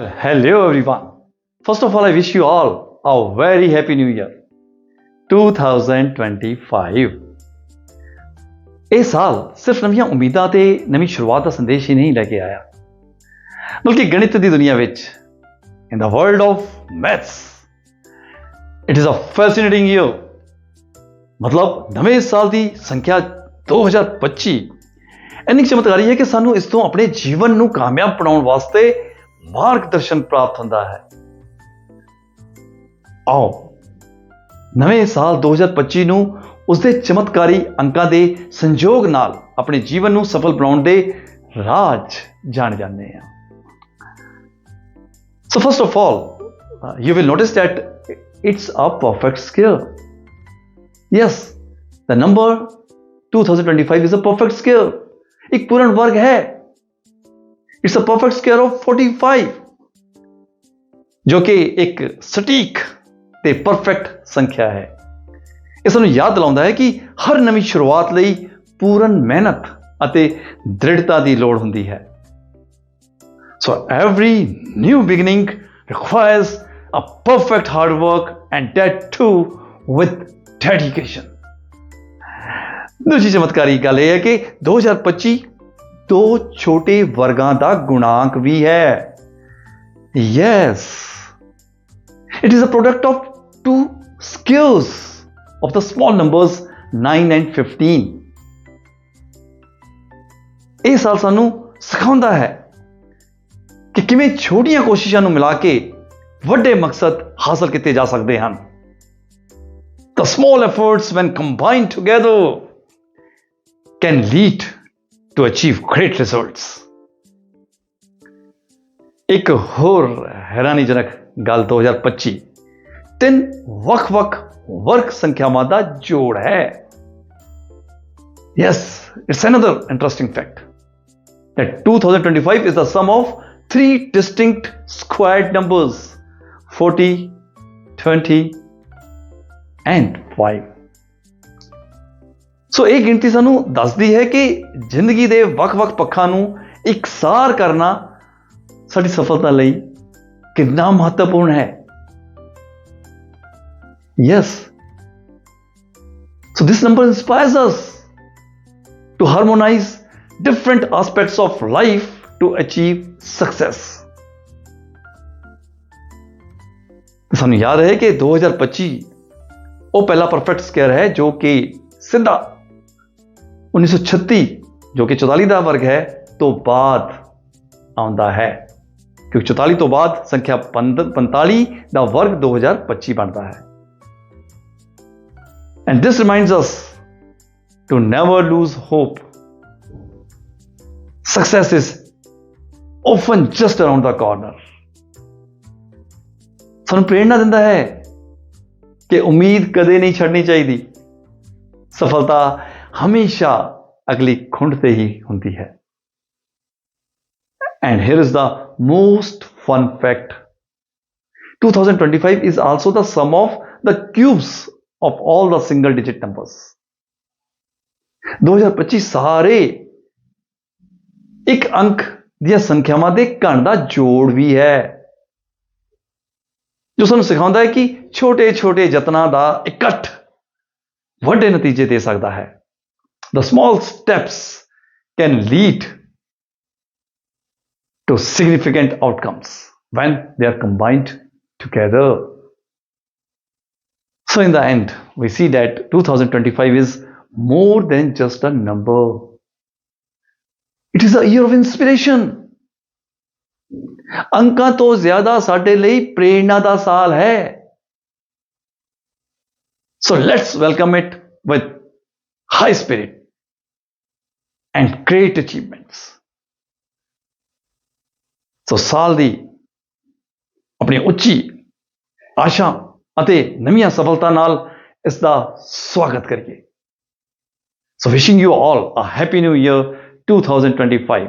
Hello everyone. First of all, I wish you all a very happy new year 2025. ਇਹ ਸਾਲ ਸਿਰਫ ਨਵੀਆਂ ਉਮੀਦਾਂ ਤੇ ਨਵੀਂ ਸ਼ੁਰੂਆਤ ਦਾ ਸੰਦੇਸ਼ ਹੀ ਨਹੀਂ ਲੈ ਕੇ ਆਇਆ ਬਲਕਿ ਗਣਿਤ ਦੀ ਦੁਨੀਆ ਵਿੱਚ in the world of maths it is a fascinating year ਮਤਲਬ ਨਵੇਂ ਸਾਲ ਦੀ ਸੰਖਿਆ 2025 ਇੰਨੀ ਕੁ ਚਮਤਕਾਰੀ ਹੈ ਕਿ ਸਾਨੂੰ ਇਸ ਤੋਂ ਆਪਣੇ ਜੀਵਨ ਨੂੰ ਕਾਮਯਾਬ ਬਣਾਉਣ ਵਾਸਤੇ ਮਾਰਗਦਰਸ਼ਨ ਪ੍ਰਾਪਤ ਹੁੰਦਾ ਹੈ। ਆਓ, ਨਵੇਂ ਸਾਲ 2025 ਨੂੰ ਉਸ ਦੇ ਚਮਤਕਾਰੀ ਅੰਕਾਂ ਦੇ ਸੰਯੋਗ ਨਾਲ ਆਪਣੇ ਜੀਵਨ ਨੂੰ ਸਫਲ ਬਣਾਉਣ ਦੇ ਰਾਜ ਜਾਣ ਜਾਂਦੇ ਆ so first of all you will notice that it's a perfect skill yes the number 2025 is a perfect skill ਇੱਕ ਪੂਰਨ ਵਰਗ ਹੈ it's a perfect square of 45 ਜੋ ਕਿ ਇੱਕ ਸਟੀਕ ਤੇ ਪਰਫੈਕਟ ਸੰਖਿਆ ਹੈ। ਇਸ ਨੂੰ ਯਾਦ ਦਿਲਾਉਂਦਾ ਹੈ ਕਿ ਹਰ ਨਵੀਂ ਸ਼ੁਰੂਆਤ ਲਈ ਪੂਰਨ ਮਿਹਨਤ ਅਤੇ ਦ੍ਰਿੜਤਾ ਦੀ ਲੋੜ ਹੁੰਦੀ ਹੈ। So every new beginning requires a perfect hard work and that too with dedication ਦੂਜੀ ਚਮਤਕਾਰੀ ਗੱਲ ਇਹ ਹੈ ਕਿ 2025 ਦੋ ਛੋਟੇ ਵਰਗਾਂ ਦਾ ਗੁਣਾਂਕ ਵੀ ਹੈ yes it is a product of two squares of the small numbers 9 and 15 ਇਹ ਸਾਲ ਸਾਨੂੰ ਸਿਖਾਉਂਦਾ ਹੈ ਕਿ ਕਿਵੇਂ ਛੋਟੀਆਂ ਕੋਸ਼ਿਸ਼ਾਂ ਨੂੰ ਮਿਲਾ ਕੇ ਵੱਡੇ ਮਕਸਦ ਹਾਸਲ ਕੀਤੇ ਜਾ ਸਕਦੇ ਹਨ The small efforts when combined together can lead to achieve great results. ਇੱਕ ਹੋਰ ਹੈਰਾਨੀਜਨਕ ਗੱਲ 2025 ਤਿੰਨ ਵੱਖ-ਵੱਖ ਵਰਗ ਸੰਖਿਆਵਾਂ ਦਾ ਜੋੜ ਹੈ yes it's another interesting fact that 2025 is the sum of three distinct squared numbers 40 20 and 5 ਸੋ ਇਹ ਗਿਣਤੀ ਸਾਨੂੰ ਦੱਸਦੀ ਹੈ ਕਿ ਜ਼ਿੰਦਗੀ ਦੇ ਵੱਖ-ਵੱਖ ਪੱਖਾਂ ਨੂੰ ਇਕਸਾਰ ਕਰਨਾ ਸਾਡੀ ਸਫਲਤਾ ਲਈ ਕਿੰਨਾ ਮਹੱਤਵਪੂਰਨ ਹੈ Yes. So this number inspires us to harmonize different aspects of life to achieve success. ਸਾਨੂੰ ਯਾਦ ਹੈ ਕਿ 2025 ਉਹ ਪਹਿਲਾ ਪਰਫੈਕਟ ਸਕੇਅਰ ਹੈ ਜੋ ਕਿ ਸਿੱਧਾ 1936 ਜੋ ਕਿ 44 ਦਾ ਵਰਗ ਹੈ ਤੋਂ ਬਾਅਦ ਆਉਂਦਾ ਹੈ ਕਿਉਂਕਿ 44 ਤੋਂ ਬਾਅਦ ਸੰਖਿਆ 45 ਦਾ ਵਰਗ 2025 ਬਣਦਾ ਹੈ and this reminds us to never lose hope success is often just around the corner ਸਾਨੂੰ ਪ੍ਰੇਰਣਾ ਦਿੰਦਾ ਹੈ ਕਿ ਉਮੀਦ ਕਦੇ ਨਹੀਂ ਛੱਡਣੀ ਚਾਹੀਦੀ ਸਫਲਤਾ ਹਮੇਸ਼ਾ ਅਗਲੀ ਖੁੰਡ ਤੇ ਹੀ ਹੁੰਦੀ ਹੈ and here is the most fun fact 2025 is also the sum of the cubes of all the single digit numbers 2025 ਸਾਰੇ ਇੱਕ ਅੰਕ ਦੀਆਂ ਸੰਖਿਆਵਾਂ ਦੇ ਘਣ ਦਾ ਜੋੜ ਵੀ ਹੈ ਜੋ ਸਾਨੂੰ ਸਿਖਾਉਂਦਾ ਹੈ ਕਿ ਛੋਟੇ-ਛੋਟੇ ਯਤਨਾਂ ਦਾ ਇਕੱਠ ਵੱਡੇ ਨਤੀਜੇ ਦੇ ਸਕਦਾ ਹੈ the small steps can lead to significant outcomes when they are combined together So, in the end, we see that 2025 is more than just a number, it is a year of inspiration. ਅੰਕਾਂ ਤੋਂ ਜ਼ਿਆਦਾ ਸਾਡੇ ਲਈ ਪ੍ਰੇਰਣਾ ਦਾ ਸਾਲ ਹੈ so let's welcome it with high spirit and great achievements so ਸਾਲ ਦੀ ਆਪਣੀ ਉੱਚੀ ਆਸ਼ਾ ਅਤੇ ਨਵੀਆਂ ਸਫਲਤਾ ਨਾਲ ਇਸ ਦਾ ਸਵਾਗਤ ਕਰੀਏ so wishing you all a happy new year 2025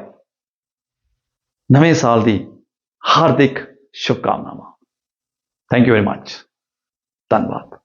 ਨਵੇਂ ਸਾਲ ਦੀ ਹਾਰਦਿਕ ਸ਼ੁਭਕਾਮਨਾਵਾਂ ਥੈਂਕ ਯੂ ਵੈਰੀ ਮੱਚ ਧੰਨਵਾਦ